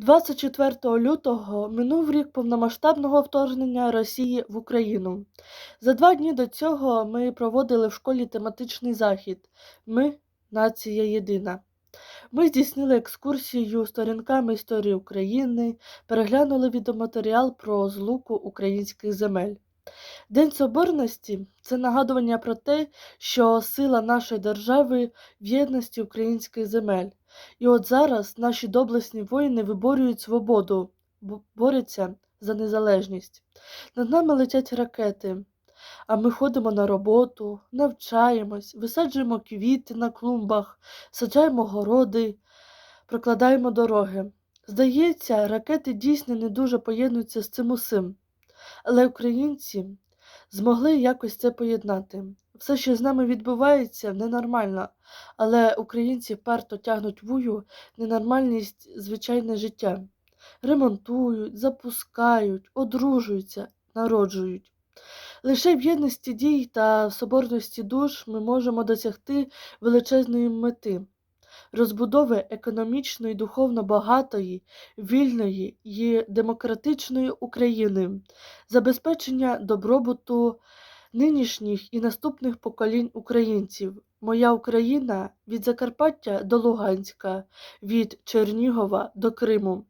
24 лютого минув рік повномасштабного вторгнення Росії в Україну. За два дні до цього ми проводили в школі тематичний захід Ми нація єдина. Ми здійснили екскурсію сторінками історії України, переглянули відеоматеріал про злуку українських земель. День Соборності це нагадування про те, що сила нашої держави в єдності українських земель. І от зараз наші доблесні воїни виборюють свободу, борються за незалежність. Над нами летять ракети, а ми ходимо на роботу, навчаємось, висаджуємо квіти на клумбах, саджаємо городи, прокладаємо дороги. Здається, ракети дійсно не дуже поєднуються з цим усім. Але українці змогли якось це поєднати. Все, що з нами відбувається, ненормально, але українці вперто тягнуть вую ненормальність звичайне життя. Ремонтують, запускають, одружуються, народжують. Лише в єдності дій та в соборності душ ми можемо досягти величезної мети розбудови економічно і духовно багатої, вільної і демократичної України, забезпечення добробуту нинішніх і наступних поколінь українців. Моя Україна від Закарпаття до Луганська, від Чернігова до Криму.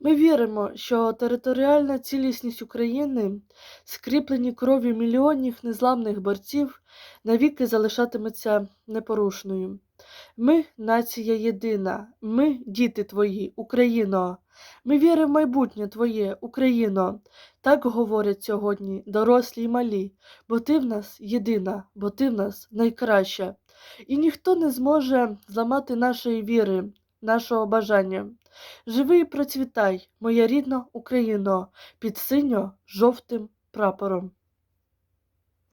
Ми віримо, що територіальна цілісність України, скріплені кров'ю мільйонів незламних борців, навіки залишатиметься непорушною. Ми нація єдина, ми діти твої, Україно. Ми віримо в майбутнє Твоє, Україно. Так говорять сьогодні дорослі й малі, бо ти в нас єдина, бо ти в нас найкраща. І ніхто не зможе зламати нашої віри, нашого бажання. Живи і процвітай, моя рідна Україно, під синьо-жовтим прапором.